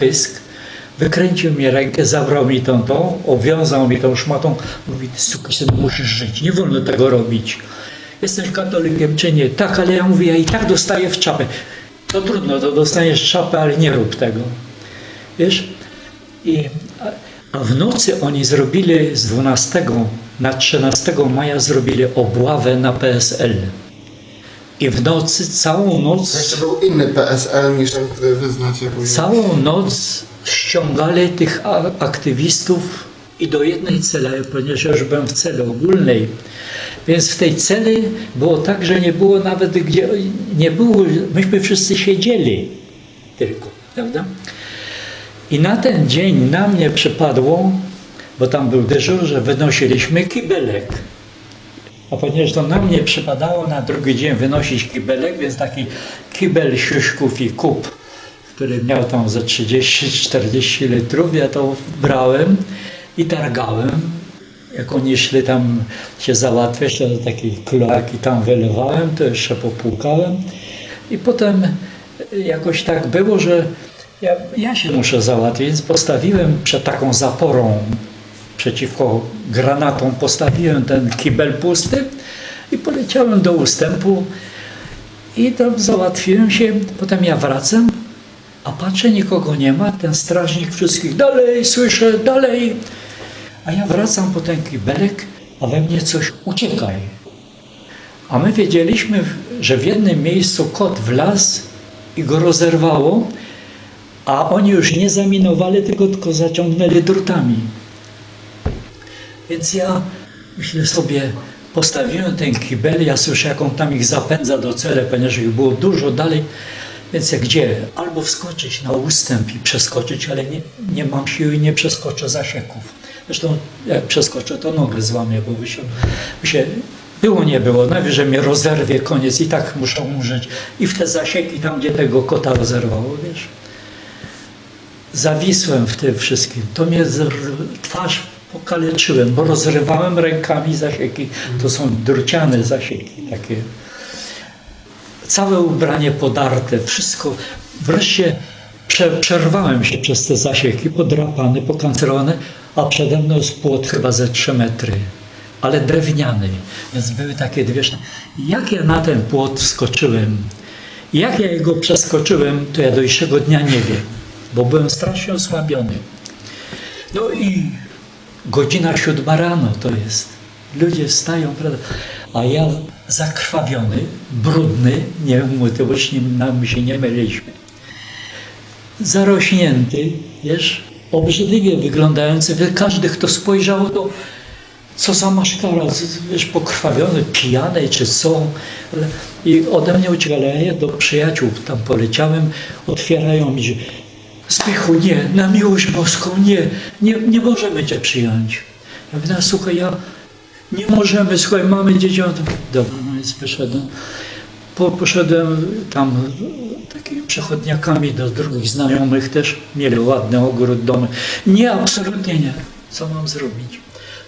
pysk, wykręcił mi rękę, zabrał mi tą, tą, obwiązał mi tą szmatą, mówi, ty syn, musisz żyć, nie wolno tego robić. Jesteś katolikiem czy nie? Tak, ale ja mówię, ja i tak dostaję w czapę. To trudno, to dostaniesz czapę, ale nie rób tego. Wiesz? I, a w nocy oni zrobili z 12 na 13 maja zrobili obławę na PSL. I w nocy, całą noc, jeszcze był inny PSL niż ten, który wy znacie całą noc ściągali tych aktywistów i do jednej celi, ponieważ ja już byłem w celi ogólnej. Więc w tej celi było tak, że nie było nawet gdzie, nie było, myśmy wszyscy siedzieli tylko, prawda? I na ten dzień na mnie przypadło, bo tam był dyżur, że wynosiliśmy kibelek. A ponieważ to na mnie przypadało na drugi dzień wynosić kibelek, więc taki kibel siuśków i kup, który miał tam ze 30-40 litrów, ja to brałem i targałem. Jak oni szli tam się załatwiać, to takie kloaki tam wylewałem, to jeszcze popłukałem. I potem jakoś tak było, że ja, ja się muszę załatwić, więc postawiłem przed taką zaporą przeciwko granatom, postawiłem ten kibel pusty i poleciałem do ustępu i tam załatwiłem się. Potem ja wracam, a patrzę, nikogo nie ma. Ten strażnik wszystkich dalej, słyszę, dalej. A ja wracam po ten kibelek, a we mnie coś uciekaj. A my wiedzieliśmy, że w jednym miejscu kot wlazł i go rozerwało, a oni już nie zaminowali, tylko, tylko zaciągnęli drutami. Więc ja myślę sobie, postawiłem ten kibel, ja słyszę, jak on tam ich zapędza do celu, ponieważ ich było dużo dalej. Więc jak gdzie? Albo wskoczyć na ustęp i przeskoczyć, ale nie, nie mam siły i nie przeskoczę zasieków. Zresztą jak przeskoczę, to nogę złamię, bo by się, by się było, nie było. Najwyżej mnie rozerwie, koniec i tak muszę umrzeć. I w te zasieki, tam gdzie tego kota rozerwało, wiesz. Zawisłem w tym wszystkim. To mnie twarz pokaleczyłem, bo rozrywałem rękami zasieki. To są druciane zasieki takie. Całe ubranie podarte, wszystko. Wreszcie prze, przerwałem się przez te zasieki, podrapany, pokancerowany, a przede mną jest płot chyba ze 3 metry, ale drewniany. Więc były takie dwie... Jak ja na ten płot skoczyłem, jak ja jego przeskoczyłem, to ja do dzisiejszego dnia nie wiem, bo byłem strasznie osłabiony. No i godzina siódma rano to jest. Ludzie wstają, prawda? A ja zakrwawiony, brudny, nie wiem, to już nie, nam się nie myliliśmy. Zarośnięty, wiesz, obrzydliwie wyglądający. Każdy, kto spojrzał, to co za maszkara, wiesz, pokrwawiony, pijany czy co. I ode mnie uciekali, ja do przyjaciół tam poleciałem, otwierają mi, Zbychu, nie, na miłość boską, nie, nie, nie możemy cię przyjąć. Ja mówię, no, słuchaj, ja nie możemy, słuchaj, mamy dzieciątkę. Dobra, no więc wyszedłem. Po, poszedłem tam takimi przechodniakami do drugich znajomych też. Mieli ładny ogród, domy. Nie, absolutnie nie. Co mam zrobić?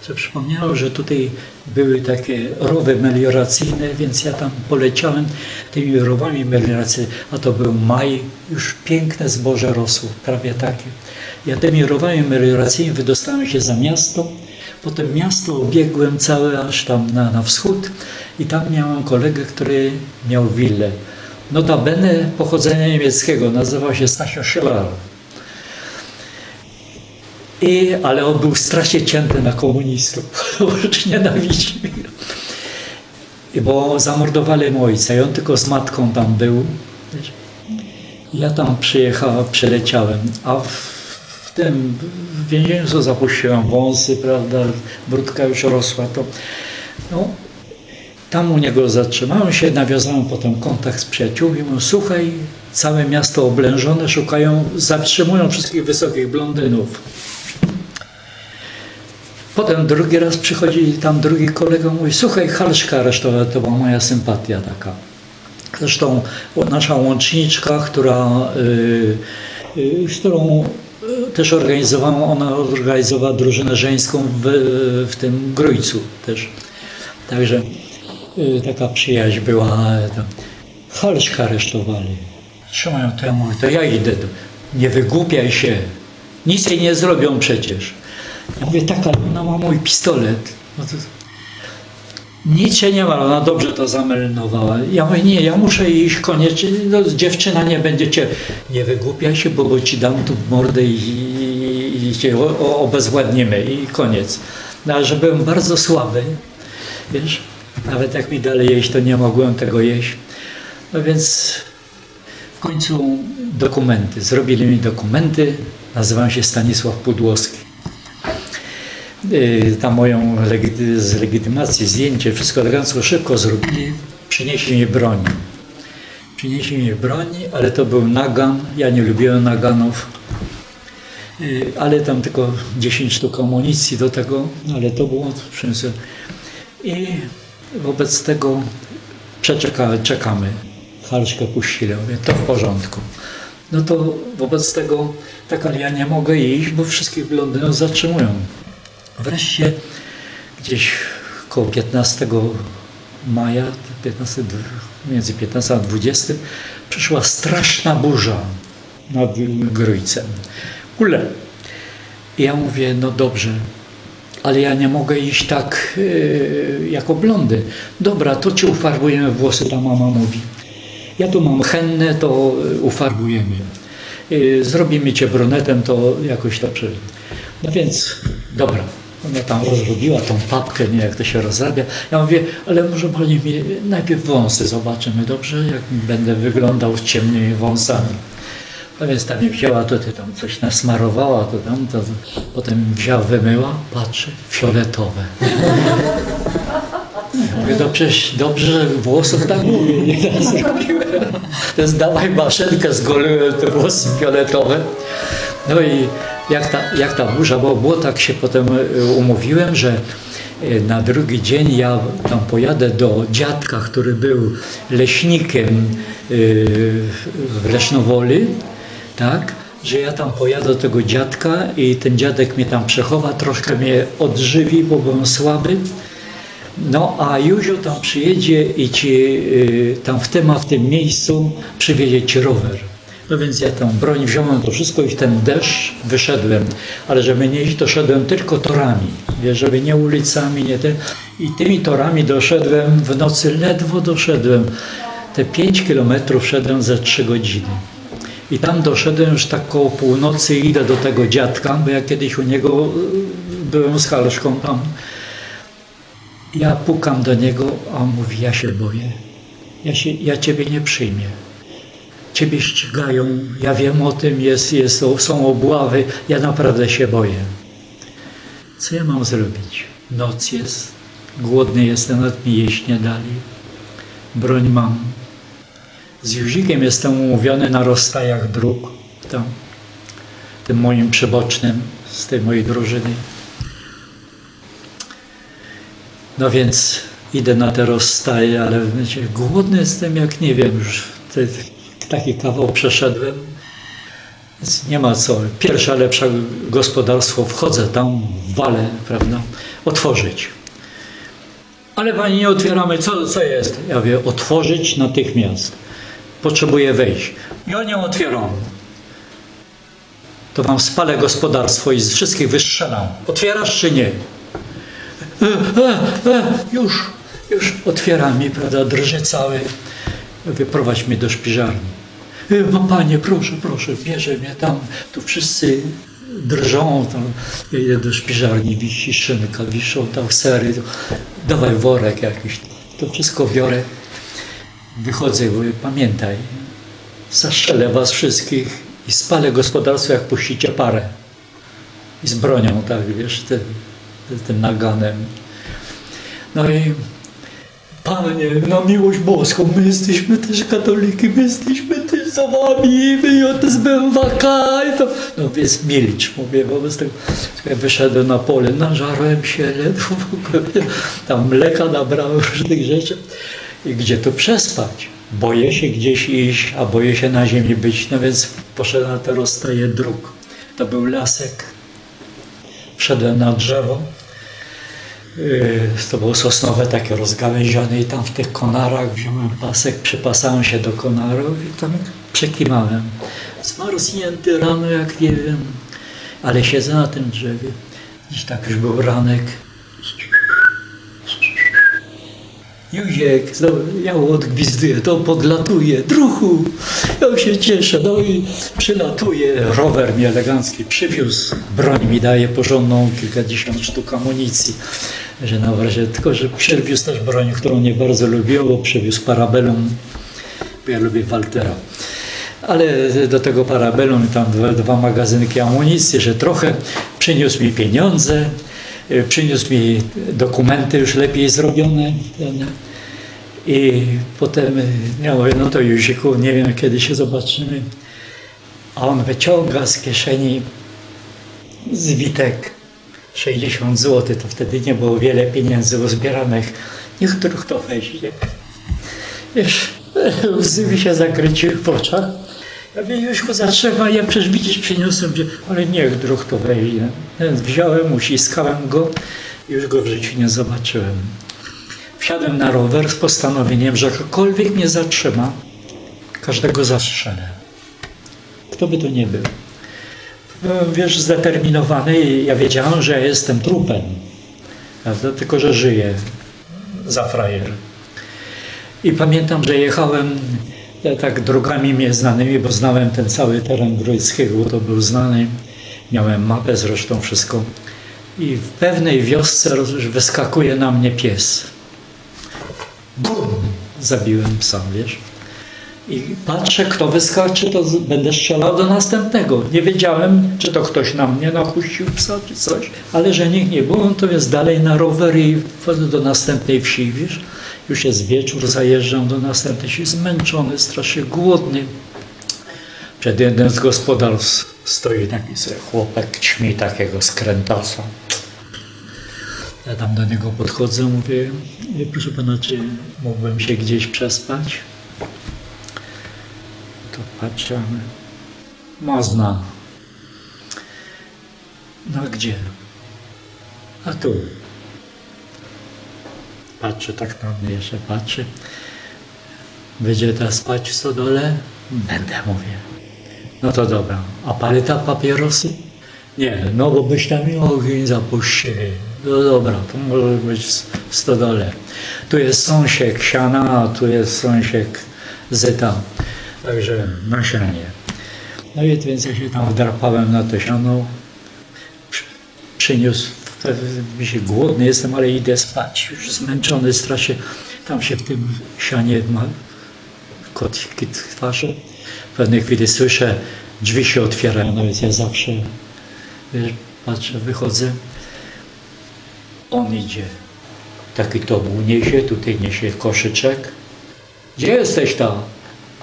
Co przypomniało, że tutaj były takie rowy melioracyjne, więc ja tam poleciałem tymi rowami melioracyjnymi, a to był maj, już piękne zboże rosło, prawie takie. Ja tymi rowami melioracyjnymi wydostałem się za miasto, potem miasto obiegłem całe aż tam na, na wschód i tam miałem kolegę, który miał willę. Notabene pochodzenia niemieckiego, nazywał się Stasio Schiller. I, ale on był strasznie cięty na komunistów, już nienawidził. Bo zamordowali mu ojca i on tylko z matką tam był. Ja tam przyjechałem, przyleciałem, a w, w tym więzieniu zapuściłem wąsy, prawda, brudka już rosła, to no, tam u niego zatrzymałem się, nawiązałem potem kontakt z przyjaciółmi. Mówię, słuchaj, całe miasto oblężone, szukają, zatrzymują wszystkich wysokich blondynów. Potem drugi raz przychodzi tam drugi kolega, mówi, słuchaj, Halszka aresztowana, to była moja sympatia taka. Zresztą nasza łączniczka, która, y, y, z którą y, też organizowała, ona organizowała drużynę żeńską w, w tym Grójcu też. Także y, taka przyjaźń była. Halszka aresztowali. Trzymają to ja mówię, to ja idę. Nie wygłupiaj się, nic jej nie zrobią przecież. Ja mówię, tak, ale ona ma mój pistolet. No to, nic się nie ma, ona dobrze to zameldowała. Ja mówię, nie, ja muszę iść koniecznie, no, dziewczyna nie będzie cię, nie wygłupiaj się, bo, bo ci dam tu mordę i, i, i cię obezwładnimy i koniec. No, ale że byłem bardzo słaby, wiesz, nawet jak mi dalej jeść, to nie mogłem tego jeść. No więc w końcu dokumenty, zrobili mi dokumenty, nazywam się Stanisław Pudłowski. Tam moją z legitymacji, zdjęcie, wszystko elegancko, szybko zrobili. Przynieśli mi broń. Przynieśli mi broń, ale to był nagan. Ja nie lubiłem naganów. Yy, Ale tam tylko 10 sztuk amunicji do tego, no ale to było przyniosłem. I wobec tego przeczekamy, czekamy. Halszkę puścili, mówię, to w porządku. No to wobec tego, tak, ale ja nie mogę iść, bo wszystkich blondynów zatrzymują. Wreszcie gdzieś koło 15 maja, 15, między 15 a 20 przyszła straszna burza nad Grójcem. Ule. Ja mówię, no dobrze, ale ja nie mogę iść tak yy, jako blondy. Dobra, to ci ufarbujemy włosy, ta mama mówi. Ja tu mam hennę, to y, ufarbujemy. Yy, zrobimy cię brunetem, to jakoś to przy... No więc, dobra. Ona tam rozrobiła tą papkę, nie jak to się rozrabia. Ja mówię, ale może pani mi najpierw wąsy zobaczymy, dobrze? Jak będę wyglądał z ciemnymi wąsami. No więc tam wzięła, to ty tam coś nasmarowała, to tam, to potem wzięła, wymyła, patrzy, fioletowe. Mówię, no przecież dobrze, że włosów tak mówię, nie zrobiłem. Jest dawaj maszynkę, zgoliłem te włosy fioletowe. No i jak ta, jak ta burza, bo było tak się potem y, umówiłem, że y, na drugi dzień ja tam pojadę do dziadka, który był leśnikiem y, w Lesznowoli, tak, że ja tam pojadę do tego dziadka i ten dziadek mnie tam przechowa, troszkę mnie odżywi, bo byłem słaby. No a Józio tam przyjedzie i ci y, tam w tym, a w tym miejscu przywiezie ci rower. No więc ja tam broń wziąłem to wszystko i w ten deszcz wyszedłem. Ale żeby nie iść, to szedłem tylko torami. Wiesz, żeby nie ulicami, nie tym. I tymi torami doszedłem w nocy, ledwo doszedłem. Te 5 kilometrów szedłem za 3 godziny. I tam doszedłem już tak koło północy i idę do tego dziadka, bo ja kiedyś u niego y, byłem z halszką tam. Ja pukam do niego, a on mówi, ja się boję. Ja, się, ja ciebie nie przyjmie. Ciebie ścigają, ja wiem o tym, jest, jest, są obławy, ja naprawdę się boję. Co ja mam zrobić? Noc jest, głodny jestem, nawet mi jeść nie dali. Broń mam. Z Józikiem jestem umówiony na rozstajach dróg, tam, tym moim przebocznym z tej mojej drużyny. No więc idę na te rozstaje, ale wiecie, głodny jestem jak nie wiem, już te, taki kawał przeszedłem. Więc nie ma co. Pierwsze lepsze gospodarstwo, wchodzę tam, walę, prawda, otworzyć. Ale pani nie otwieramy, co, co jest? Ja mówię, otworzyć natychmiast. Potrzebuję wejść. Ja nie otwieram. To wam spalę gospodarstwo i z wszystkich wystrzelam. Otwierasz czy nie? E, e, e, już, już otwiera mi, prawda, drży cały. Wyprowadź mnie do szpiżarni. No panie, proszę, proszę, bierze mnie tam, tu wszyscy drżą, tam. ja idę do szpiżarni, wisi szynka, wiszą tam sery, dawaj worek jakiś, to wszystko biorę. Wychodzę, mówię, pamiętaj, zastrzelę was wszystkich i spalę gospodarstwo, jak puścicie parę. I z bronią, tak, wiesz, te, z tym naganem. No i Panie, na miłość boską, my jesteśmy też katoliki, my jesteśmy też za wami, my odezbędą wakaj, to... No więc milcz, mówię, wobec tego ja wyszedłem na pole, nażarłem się ledwo, tam mleka nabrałem, różnych rzeczy. I gdzie tu przespać? Boję się gdzieś iść, a boję się na ziemi być, no więc poszedłem na te rozstaje dróg. To był lasek. Wszedłem na drzewo, Yy, To było sosnowe takie rozgałęzione i tam w tych konarach wziąłem pasek, przypasałem się do konarów i tam przekimałem. Zmarznięty rano jak nie wiem, ale siedzę na tym drzewie. Dziś tak już był ranek. Józiek, ja odgwizduję, to podlatuje, druchu, ja się cieszę, no i przylatuje, rower mi elegancki przywiózł, broń mi daje porządną, kilkadziesiąt sztuk amunicji, że na razie, tylko że przywiózł też broń, którą nie bardzo lubię, bo przywiózł parabelum, bo ja lubię Waltera. Ale do tego parabelum tam dwa, dwa magazynki amunicji, że trochę przyniósł mi pieniądze, y, przyniósł mi dokumenty już lepiej zrobione. I potem y, ja mówię, no to Józiku, nie wiem kiedy się zobaczymy. A on wyciąga z kieszeni zwitek 60 zł, to wtedy nie było wiele pieniędzy uzbieranych. Niech druh to weźmie. Wiesz, łzy mi się zakręciły w oczach. Ja mówię, Jóźku, zatrzymaj, ja przecież widzisz, przyniosłem ale niech druh to weźmie. Wziąłem, uściskałem go i już go w życiu nie zobaczyłem. Wsiadłem na rower z postanowieniem, że ktokolwiek mnie zatrzyma, każdego zastrzelę. Kto by to nie był. Byłem, wiesz, zdeterminowany i ja wiedziałem, że ja jestem trupem. Prawda? Tylko, że żyję za frajer. I pamiętam, że jechałem tak drogami mnie znanymi, bo znałem ten cały teren Grojckiego, bo to był znany. Miałem mapę zresztą, wszystko. I w pewnej wiosce wyskakuje na mnie pies. Bum! Zabiłem psa, wiesz. I patrzę, kto wyskoczy, to będę strzelał do następnego. Nie wiedziałem, czy to ktoś na mnie napuścił psa, czy coś, ale że nikt nie było, to jest dalej na rower i wchodzę do następnej wsi, wiesz. Już jest wieczór, zajeżdżam do następnej wsi, zmęczony, strasznie głodny. Przed jednym z gospodarstw stoi taki chłopek, ćmi takiego skrętasa. Ja tam do niego podchodzę, mówię, proszę pana, czy mógłbym się gdzieś przespać? To patrzę, można. No a gdzie? A tu. Patrzy tak na mnie, jeszcze patrzy. Będzie teraz spać w stodole? Będę, mówię. No to dobra. A paleta papierosy? Nie, no bo byś tam i ogień zapuścili. No dobra, to może być w stodole. Tu jest sąsiek siana, a tu jest sąsiek zyta. Także na sianie. No i więc ja się tam wdrapałem na to siano. Przy- Przyniósł, mi się głodny jestem, ale idę spać. Już zmęczony strasznie. Tam się w tym sianie ma kotki twarze. W pewnej chwili słyszę, drzwi się otwierają, no więc ja zawsze wiesz, patrzę, wychodzę. On idzie. Taki tobu niesie, tutaj niesie koszyczek. Gdzie jesteś tam?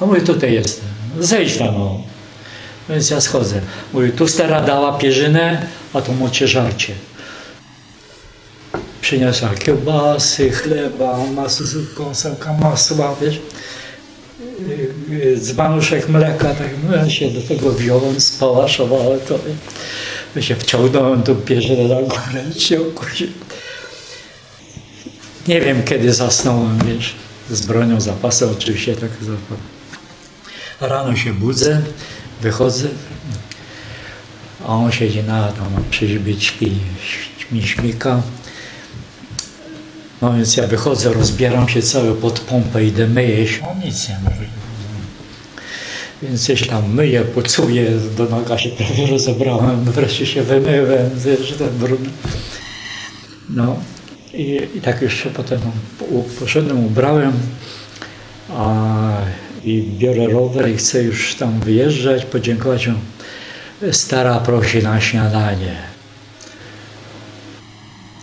A mówię, tutaj jestem. Zejdź tam. No. Więc ja schodzę. Mówię, tu stara dała pierzynę, a tu macie żarcie. Przyniosła kiełbasy, chleba, masło, kąsełka masła, wiesz dzbanuszek mleka, tak no ja się do tego wziąłem, spałaszowałem to. Ja się wciągnąłem tą pierzynę na górę, się okusiłem. Nie wiem kiedy zasnąłem, wiesz, z bronią zapasem oczywiście tak zapałem. Rano się budzę, wychodzę, a on siedzi na tam przy źbie, śpi, mi śmika. No więc ja wychodzę, rozbieram się cały pod pompę, idę myję się, on nic nie mówi. Więc ja się tam myję, pocuję, do noga się prawie rozebrałem, wreszcie się wymyłem, wiesz, ten brud. No i, i tak już się potem poszedłem, ubrałem a, i biorę rower i chcę już tam wyjeżdżać, podziękować mu. Stara prosi na śniadanie.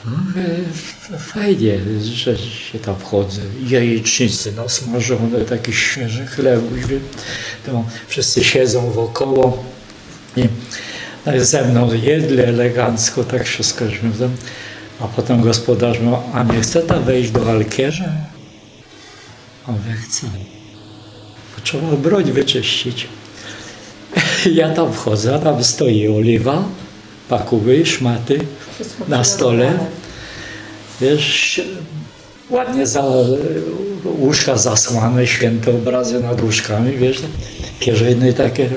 No, e, Fajnie, że się tam wchodzę. Jajecznicy nasmażone, taki świeży chleb. To wszyscy siedzą wokoło i ze mną jedli elegancko, tak wszystko tam. A potem gospodarz mówi, a nie chce ta wejść do alkierza? A mówię, chcę. Bo trzeba broń wyczyścić. Ja tam wchodzę, a tam stoi oliwa, pakuły, szmaty na stole. wiesz, ładnie za, łóżka zasłane, święte obrazy nad łóżkami, wiesz, pierzyny takie.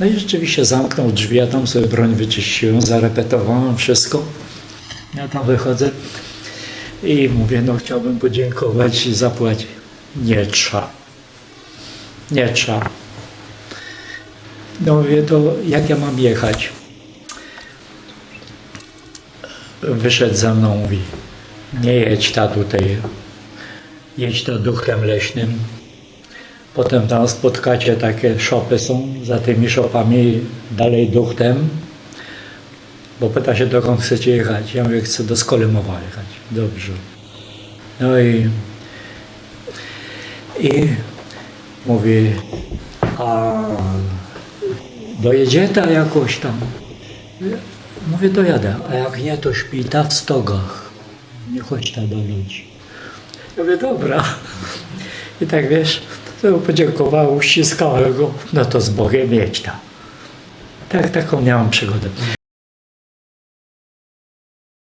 No i rzeczywiście zamknął drzwi, ja tam sobie broń wyczyściłem, zarepetowałem wszystko. Ja tam wychodzę i mówię, no chciałbym podziękować i zapłacić. Nie trzeba. Nie trzeba. No mówię, to jak ja mam jechać? Wyszedł ze mną, mówi, nie jedź ta tutaj, jedź to duchem leśnym. Potem tam spotkacie takie szopy są, za tymi szopami dalej duchtem. Bo pyta się, dokąd chcecie jechać. Ja mówię, chcę do Skolymowa jechać. Dobrze. No i, i mówi, a dojedzie ta jakoś tam? Mówię, dojadę, a jak nie, to śpi ta w stogach. Nie chodź ta do ludzi. Ja mówię, dobra. I tak wiesz, to podziękował, uściskałem go, no to z Bogiem jedź tam. Tak, taką miałam przygodę.